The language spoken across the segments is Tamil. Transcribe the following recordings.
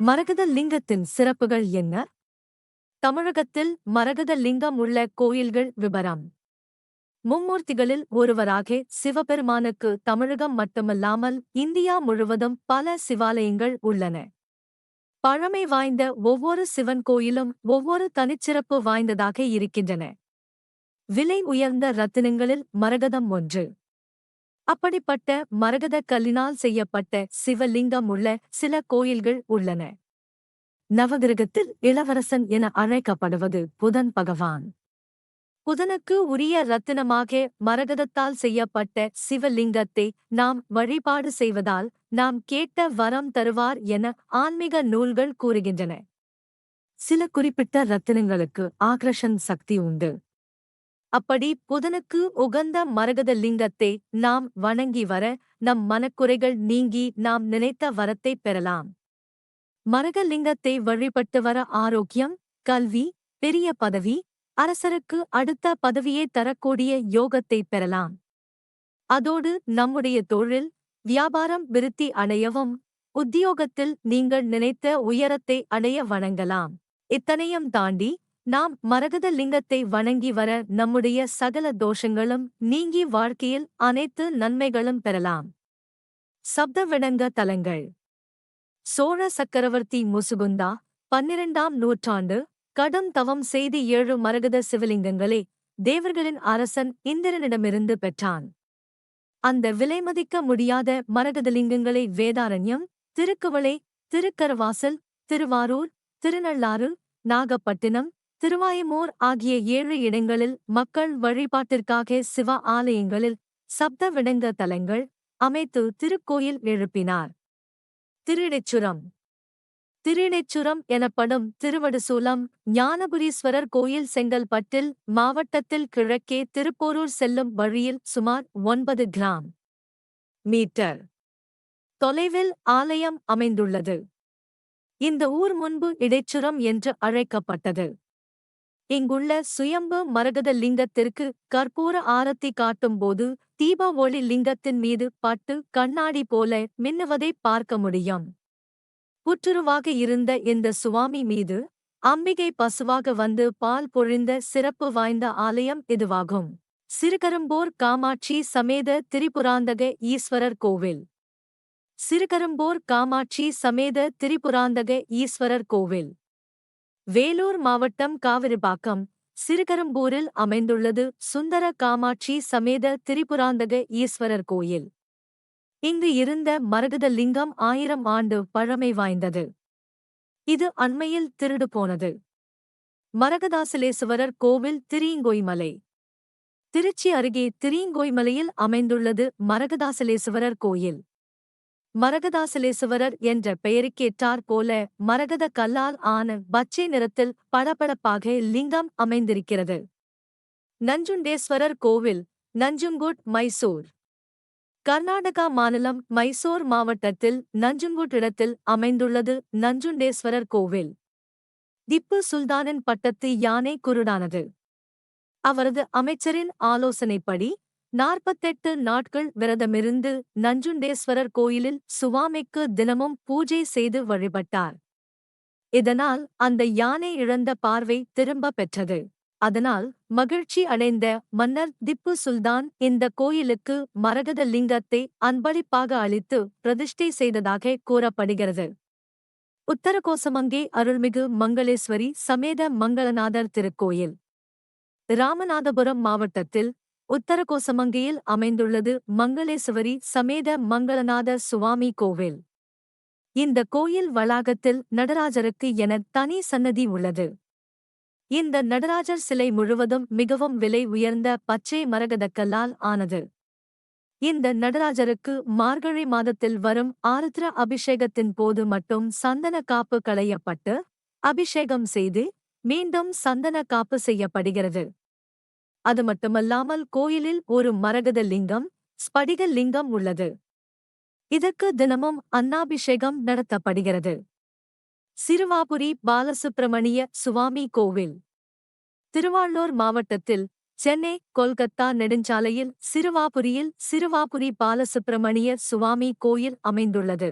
மரகத லிங்கத்தின் சிறப்புகள் என்ன? தமிழகத்தில் மரகத லிங்கம் உள்ள கோயில்கள் விபரம். மும்மூர்த்திகளில் ஒருவராக சிவபெருமானுக்கு தமிழகம் மட்டுமல்லாமல் இந்தியா முழுவதும் பல சிவாலயங்கள் உள்ளன. பழமை வாய்ந்த ஒவ்வொரு சிவன் கோயிலும் ஒவ்வொரு தனிச்சிறப்பு வாய்ந்ததாக இருக்கின்றன. விலை உயர்ந்த ரத்தினங்களில் மரகதம் ஒன்று. அப்படிப்பட்ட மரகத கல்லினால் செய்யப்பட்ட சிவலிங்கம் உள்ள சில கோயில்கள் உள்ளன. நவகிரகத்தில் இளவரசன் என அழைக்கப்படுவது புதன் பகவான். புதனுக்கு உரிய ரத்தினமாக மரகதத்தால் செய்யப்பட்ட சிவலிங்கத்தை நாம் வழிபாடு செய்வதால் நாம் கேட்ட வரம் தருவார் என ஆன்மீக நூல்கள் கூறுகின்றன. சில குறிப்பிட்ட ரத்தினங்களுக்கு ஆக்ரஷன் சக்தி உண்டு. அப்படி புதனுக்கு உகந்த மரகத லிங்கத்தை நாம் வணங்கி வர நம் மனக்குறைகள் நீங்கி நாம் நினைத்த வரத்தை பெறலாம். மரகலிங்கத்தை வழிபட்டு வர ஆரோக்கியம் கல்வி பெரிய பதவி அரசருக்கு அடுத்த பதவியை தரக்கூடிய யோகத்தை பெறலாம். அதோடு நம்முடைய தொழில் வியாபாரம் விருத்தி அடையவும் உத்தியோகத்தில் நீங்கள் நினைத்த உயரத்தை அடைய வணங்கலாம். இத்தனையும் தாண்டி நாம் மரகத லிங்கத்தை வணங்கி வர நம்முடைய சகல தோஷங்களும் நீங்கி வாழ்க்கையில் அனைத்து நன்மைகளும் பெறலாம். சப்தவிடங்க தலங்கள். சோழ சக்கரவர்த்தி முசுகுந்தா பன்னிரண்டாம் நூற்றாண்டு கடும் தவம் செய்து ஏழு மரகத சிவலிங்கங்களே தேவர்களின் அரசன் இந்திரனிடமிருந்து பெற்றான். அந்த விலைமதிக்க முடியாத மரகதலிங்கங்களை வேதாரண்யம் திருக்குவளை திருக்கரவாசல் திருவாரூர் திருநள்ளாறு நாகப்பட்டினம் திருவாயமூர் ஆகிய ஏழு இடங்களில் மக்கள் வழிபாட்டிற்காக சிவ ஆலயங்களில் சப்த விடங்க தலங்கள் அமைத்து திருக்கோயில் எழுப்பினார். திருடெச்சுரம் திருநெச்சுரம் எனப்படும் திருவடுசூலம் ஞானபுரீஸ்வரர் கோயில் செங்கல்பட்டில் மாவட்டத்தில் கிழக்கே திருப்போரூர் செல்லும் வழியில் சுமார் ஒன்பது கிராம் மீட்டர் தொலைவில் ஆலயம் அமைந்துள்ளது. இந்த ஊர் முன்பு இடைச்சுரம் என்று அழைக்கப்பட்டது. இங்குள்ள சுயம்பு மரகத லிங்கத்திற்கு கற்பூர ஆரத்தி காட்டும்போது தீப ஒளி லிங்கத்தின் மீது பட்டு கண்ணாடி போல மின்னுவதை பார்க்க முடியும். புற்றுருவாக இருந்த இந்த சுவாமி மீது அம்பிகை பசுவாக வந்து பால் பொழிந்த சிறப்பு வாய்ந்த ஆலயம் இதுவாகும். சிறுகரும்போர் காமாட்சி சமேத திரிபுராந்தக ஈஸ்வரர் கோவில். சிறுகரும்போர் காமாட்சி சமேத திரிபுராந்தக ஈஸ்வரர் கோவில். வேலூர் மாவட்டம் காவிரிபாக்கம் சிறுகரம்பூரில் அமைந்துள்ளது சுந்தர காமாட்சி சமேத திரிபுராந்தக ஈஸ்வரர் கோயில். இங்கு இருந்த மரகத லிங்கம் ஆயிரம் ஆண்டு பழமை வாய்ந்தது. இது அண்மையில் திருடு போனது. மரகதாசலேசுவரர் கோவில் திரியங்கோய்மலை திருச்சி அருகே திரியங்கோய்மலையில் அமைந்துள்ளது மரகதாசலேசுவரர் கோயில். மரகதாசலேசுவரர் என்ற பெயருக்கேற்றாற் போல மரகத கல்லால் ஆன பச்சை நிறத்தில் பளபளப்பாக லிங்கம் அமைந்திருக்கிறது. நஞ்சுண்டேஸ்வரர் கோவில் நஞ்சுங்குட் மைசூர். கர்நாடகா மாநிலம் மைசூர் மாவட்டத்தில் நஞ்சுங்குட் இடத்தில் அமைந்துள்ளது நஞ்சுண்டேஸ்வரர் கோவில். திப்பு சுல்தானின் பட்டத்து யானை குருடானது. அவரது அமைச்சரின் ஆலோசனைப்படி நாற்பத்தெட்டு நாட்கள் விரதமிருந்து நஞ்சுண்டேஸ்வரர் கோயிலில் சுவாமிக்கு தினமும் பூஜை செய்து வழிபட்டார். இதனால் அந்த யானை இழந்த பார்வை திரும்ப பெற்றது. அதனால் மகிழ்ச்சி அடைந்த மன்னர் திப்பு சுல்தான் இந்த கோயிலுக்கு மரகத லிங்கத்தை அன்பளிப்பாக அளித்து பிரதிஷ்டை செய்ததாக கூறப்படுகிறது. உத்தரகோசமங்கே அருள்மிகு மங்களேஸ்வரி சமேத மங்களநாதர் திருக்கோயில். ராமநாதபுரம் மாவட்டத்தில் உத்தரகோசமங்கையில் அமைந்துள்ளது மங்களேஸ்வரி சமேத மங்களநாத சுவாமி கோவில். இந்த கோயில் வளாகத்தில் நடராஜருக்கு என தனி சன்னதி உள்ளது. இந்த நடராஜர் சிலை முழுவதும் மிகவும் விலை உயர்ந்த பச்சை மரகதக்கல்லால் ஆனது. இந்த நடராஜருக்கு மார்கழி மாதத்தில் வரும் ஆருத்ர அபிஷேகத்தின் போது மட்டும் சந்தன காப்பு களையப்பட்டு அபிஷேகம் செய்து மீண்டும் சந்தன காப்பு செய்யப்படுகிறது. அது மட்டுமல்லாமல் கோயிலில் ஒரு மரகத லிங்கம் ஸ்படிக லிங்கம் உள்ளது. இதற்கு தினமும் அன்னாபிஷேகம் நடத்தப்படுகிறது. சிறுவாபுரி பாலசுப்பிரமணிய சுவாமி கோவில். திருவாள்ளூர் மாவட்டத்தில் சென்னை கொல்கத்தா நெடுஞ்சாலையில் சிறுவாபுரியில் சிறுவாபுரி பாலசுப்பிரமணிய சுவாமி கோயில் அமைந்துள்ளது.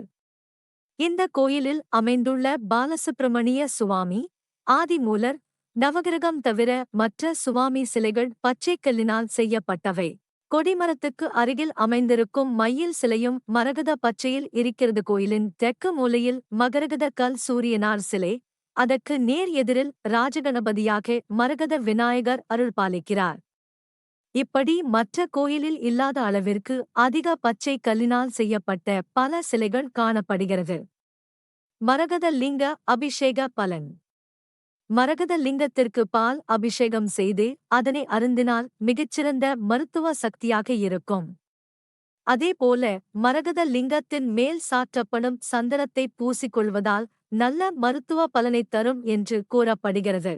இந்த கோயிலில் அமைந்துள்ள பாலசுப்பிரமணிய சுவாமி ஆதிமூலர் நவகிரகம் தவிர மற்ற சுவாமி சிலைகள் பச்சைக்கல்லினால் செய்யப்பட்டவை. கொடிமரத்துக்கு அருகில் அமைந்திருக்கும் மையில் சிலையும் மரகத பச்சையில் இருக்கிறது. கோயிலின் தெற்கு மூலையில் மகரகத கல் சூரியனார் சிலை. அதற்கு நேர் எதிரில் ராஜகணபதியாக மரகத விநாயகர் அருள் பாலிக்கிறார். இப்படி மற்ற கோயிலில் இல்லாத அளவிற்கு அதிக பச்சை கல்லினால் செய்யப்பட்ட பல சிலைகள் காணப்படுகிறது. மரகத லிங்க அபிஷேக பலன். மரகத லிங்கத்திற்கு பால் அபிஷேகம் செய்து அதனை அருந்தினால் மிகச்சிறந்த மருத்துவ சக்தியாக இருக்கும். அதேபோல மரகத லிங்கத்தின் மேல் சாற்றப்படும் சந்தனத்தை பூசிக்கொள்வதால் நல்ல மருத்துவ பலனைத் தரும் என்று கூறப்படுகிறது.